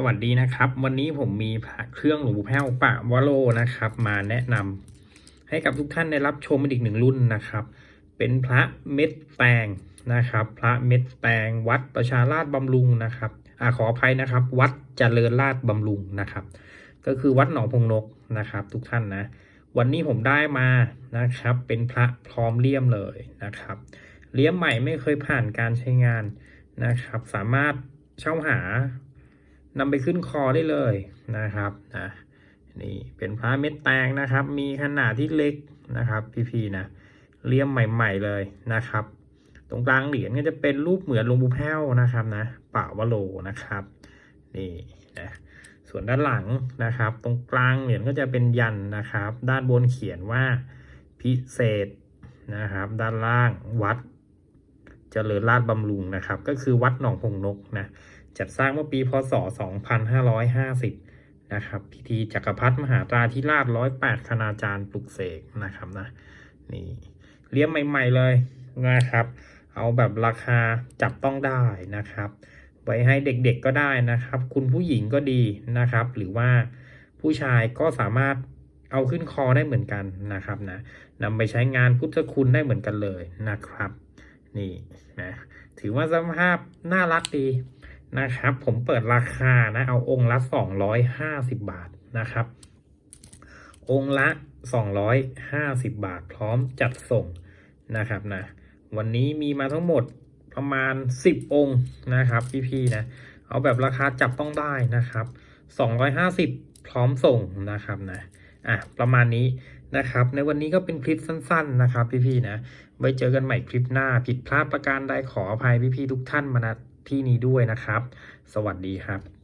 สวัสดีนะครับ วันนี้ผมมีพระเครื่องหลวงปู่แพ้วปะวโรนะครับ มาแนะนำให้กับทุกท่านได้รับชมอีกหนึ่งรุ่นนะครับ เป็นพระเม็ดแตงนะครับ พระเม็ดแตงวัดประชาราชบำรุงนะครับอ่าขออภัยนะครับ วัดเจริญราชบำรุงนะครับ ก็คือวัดหนองพงนกนะครับ ทุกท่านนะ วันนี้ผมได้มานะครับ เป็นพระพร้อมเลี่ยมเลยนะครับเลี่ยมใหม่ไม่เคยผ่านการใช้งานนะครับ สามารถเช่าหา นำไปขึ้นคอได้เลยนะครับนะนี่เป็นพระเม็ดแตงนะครับ มีขนาดที่เล็กนะครับ พี่ๆนะเลี่ยมใหม่ ๆเลยนะครับ ตรงกลางเหรียญก็จะเป็นรูปเหมือนหลวงปู่แพ้วนะครับนะป่าวโลนะครับนี่นะส่วนด้านหลังนะครับ ตรงกลางเหรียญก็จะเป็นยันนะครับ ด้านบนเขียนว่าพิเศษนะครับ ด้านล่างวัด เจริญราชบำรุงนะครับ ก็คือวัดหนองพงนกนะจัดสร้างเมื่อปีพศ 2550 นะครับ พิธีจักรพรรดิมหาตราธิราช 108 คณาจารย์ปลุกเสกนะครับนะนี่เลี้ยมใหม่ ๆ เลยนะครับ เอาแบบราคาจับต้องได้นะครับ ไว้ให้เด็กๆก็ได้นะครับ คุณผู้หญิงก็ดีนะครับ หรือว่าผู้ชายก็สามารถเอาขึ้นคอได้เหมือนกันนะครับนะนำไปใช้งานพุทธคุณได้เหมือนกันเลยนะครับ นี่นะถือว่าสภาพน่ารักดีนะครับ ผมเปิดราคานะ เอาองค์ละ250บาทนะครับ องค์ละ250บาท พร้อมจัดส่งนะครับนะ วันนี้มีมาทั้งหมดประมาณ10องค์นะครับ พี่ๆนะ เอาแบบราคาจับต้องได้นะครับ250พร้อมส่งนะครับนะ อะประมาณนี้นะครับ ในวันนี้ก็เป็นคลิปสั้น ๆ นะครับ พี่ๆนะไว้เจอกันใหม่คลิปหน้า ผิดพลาดประการใดขออภัยพี่ๆทุกท่านมาณที่นี้ด้วยนะครับ สวัสดีครับ